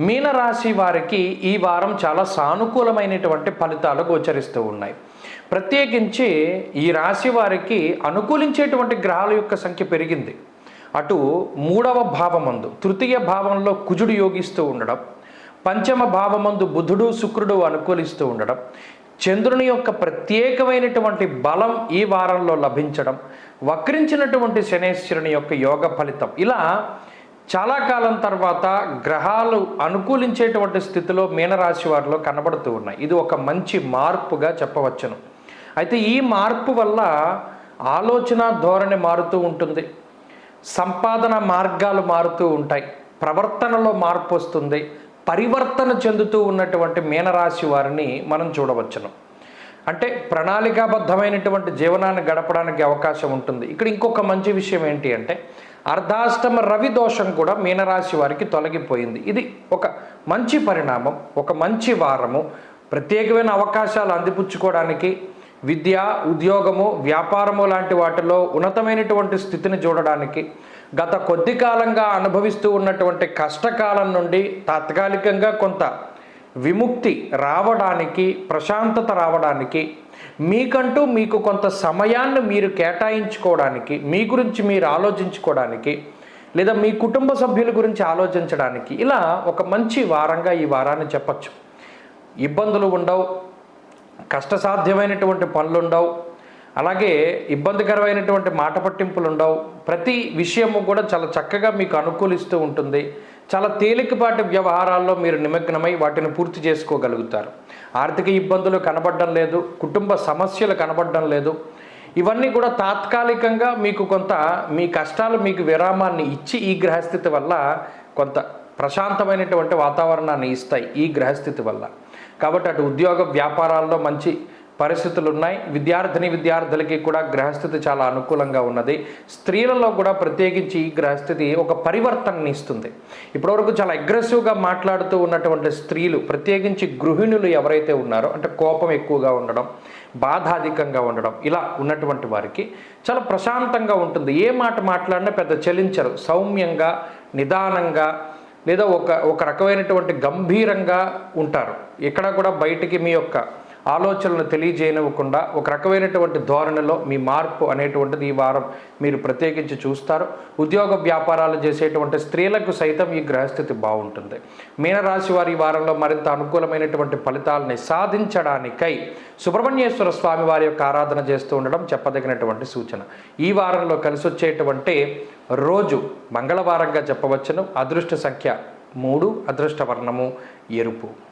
మీనరాశి వారికి ఈ వారం చాలా సానుకూలమైనటువంటి ఫలితాలు గోచరిస్తూ ఉన్నాయి. ప్రత్యేకించి ఈ రాశి వారికి అనుకూలించేటువంటి గ్రహాల యొక్క సంఖ్య పెరిగింది. అటు మూడవ భావమందు తృతీయ భావంలో కుజుడు యోగిస్తూ ఉండడం పంచమ భావమందు బుధుడు శుక్రుడు అనుకూలిస్తూ ఉండడం చంద్రుని యొక్క ప్రత్యేకమైనటువంటి బలం ఈ వారంలో లభించడం వక్రించినటువంటి శనేశ్వరుని యొక్క యోగ ఫలితం. ఇలా చాలా కాలం తర్వాత గ్రహాలు అనుకూలించేటువంటి స్థితిలో మీనరాశి వారిలో కనబడుతూ ఉన్నాయి. ఇది ఒక మంచి మార్పుగా చెప్పవచ్చును. అయితే ఈ మార్పు వల్ల ఆలోచన ధోరణి మారుతూ ఉంటుంది. సంపాదన మార్గాలు మారుతూ ఉంటాయి. ప్రవర్తనలో మార్పు వస్తుంది. పరివర్తన చెందుతూ ఉన్నటువంటి మీనరాశి వారిని మనం చూడవచ్చును. అంటే ప్రణాళికాబద్ధమైనటువంటి జీవనాన్ని గడపడానికి అవకాశం ఉంటుంది. ఇక్కడ ఇంకొక మంచి విషయం ఏంటి అంటే అర్ధాష్టమ రవి దోషం కూడా మీనరాశి వారికి తొలగిపోయింది. ఇది ఒక మంచి పరిణామం ఒక మంచి వారము. ప్రత్యేకమైన అవకాశాలు అందిపుచ్చుకోవడానికి విద్య ఉద్యోగము వ్యాపారము లాంటి వాటిలో ఉన్నతమైనటువంటి స్థితిని చూడడానికి గత కొద్ది కాలంగా అనుభవిస్తూ ఉన్నటువంటి కష్టకాలం నుండి తాత్కాలికంగా కొంత విముక్తి రావడానికి ప్రశాంతత రావడానికి మీకంటూ మీకు కొంత సమయాన్ని మీరు కేటాయించుకోవడానికి మీ గురించి మీరు ఆలోచించుకోవడానికి లేదా మీ కుటుంబ సభ్యుల గురించి ఆలోచించడానికి ఇలా ఒక మంచి వారంగా ఈ వారాన్ని చెప్పచ్చు. ఇబ్బందులు ఉండవు కష్టసాధ్యమైనటువంటి పనులు ఉండవు అలాగే ఇబ్బందికరమైనటువంటి మాట పట్టింపులు ఉండవు. ప్రతి విషయము కూడా చాలా చక్కగా మీకు అనుకూలిస్తూ ఉంటుంది. చాలా తేలికపాటి వ్యవహారాల్లో మీరు నిమగ్నమై వాటిని పూర్తి చేసుకోగలుగుతారు. ఆర్థిక ఇబ్బందులు కనబడడం లేదు కుటుంబ సమస్యలు కనబడడం లేదు. ఇవన్నీ కూడా తాత్కాలికంగా మీకు కొంత మీ కష్టాలు మీకు విరామాన్ని ఇచ్చి ఈ గ్రహస్థితి వల్ల కొంత ప్రశాంతమైనటువంటి వాతావరణాన్ని ఇస్తాయి ఈ గ్రహస్థితి వల్ల. కాబట్టి అటు ఉద్యోగ వ్యాపారాల్లో మంచి పరిస్థితులు ఉన్నాయి విద్యార్థిని విద్యార్థులకి కూడా గ్రహస్థితి చాలా అనుకూలంగా ఉన్నది. స్త్రీలలో కూడా ప్రత్యేకించి ఈ గ్రహస్థితి ఒక పరివర్తనని ఇస్తుంది. ఇప్పటివరకు చాలా అగ్రెసివ్గా మాట్లాడుతూ ఉన్నటువంటి స్త్రీలు ప్రత్యేకించి గృహిణులు ఎవరైతే ఉన్నారో అంటే కోపం ఎక్కువగా ఉండడం బాధాధికంగా ఉండడం ఇలా ఉన్నటువంటి వారికి చాలా ప్రశాంతంగా ఉంటుంది. ఏ మాట మాట్లాడినా పెద్ద చలించరు. సౌమ్యంగా నిదానంగా లేదా ఒక ఒక రకమైనటువంటి గంభీరంగా ఉంటారు. ఇక్కడ కూడా బయటికి మీ యొక్క ఆలోచనలు తెలియజేయనివ్వకుండా ఒక రకమైనటువంటి ధోరణిలో మీ మార్పు అనేటువంటిది ఈ వారం మీరు ప్రత్యేకించి చూస్తారు. ఉద్యోగ వ్యాపారాలు చేసేటువంటి స్త్రీలకు సైతం ఈ గ్రహస్థితి బాగుంటుంది. మీనరాశి వారి వారంలో మరింత అనుకూలమైనటువంటి ఫలితాలని సాధించడానికై సుబ్రహ్మణ్యేశ్వర స్వామి వారి యొక్క ఆరాధన చేస్తూ ఉండడం చెప్పదగినటువంటి సూచన. ఈ వారంలో కలిసి వచ్చేటువంటి రోజు మంగళవారంగా చెప్పవచ్చును. అదృష్ట సంఖ్య మూడు అదృష్ట వర్ణము ఎరుపు.